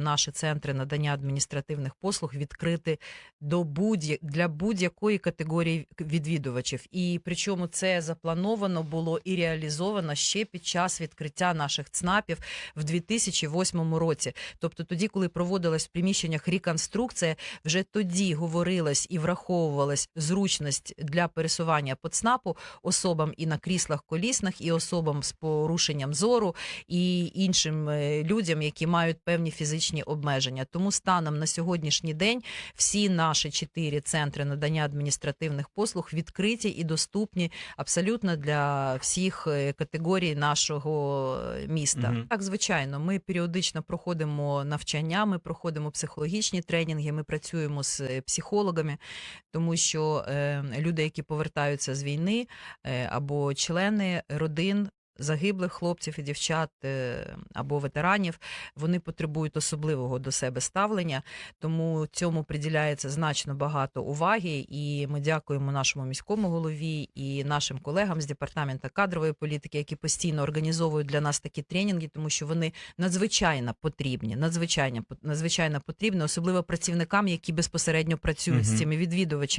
Наші центри надання адміністративних послуг відкриті до будь для будь-якої категорії відвідувачів. І причому це заплановано було і реалізовано ще під час відкриття наших ЦНАПів в 2008 році. Тобто, тоді, коли проводилась в приміщеннях реконструкція, вже тоді говорилось і враховувалась зручність для пересування по ЦНАПу особам і на кріслах колісних, і особам з порушенням зору, і іншим е, людям, які мають певні фізичні обмеження. Тому станом на сьогоднішній день всі наші чотири центри надання адміністративних послуг відкриті і доступні абсолютно для всіх е, категорій нашого е, міста. Мгм. Так, звичайно, ми періодично проходимо навчання, ми проходимо психологічні тренінги, ми працюємо з е, психологами, тому що е, люди, які повертаються з війни, е, або члени родин. Загиблих хлопців і дівчат е, або ветеранів вони потребують особливого до себе ставлення, тому цьому приділяється значно багато уваги. І ми дякуємо нашому міському голові і нашим колегам з департаменту кадрової політики, які постійно організовують для нас такі тренінги, тому що вони надзвичайно потрібні, надзвичайно надзвичайно потрібні, особливо працівникам, які безпосередньо працюють Мгм. з цими відвідувачами.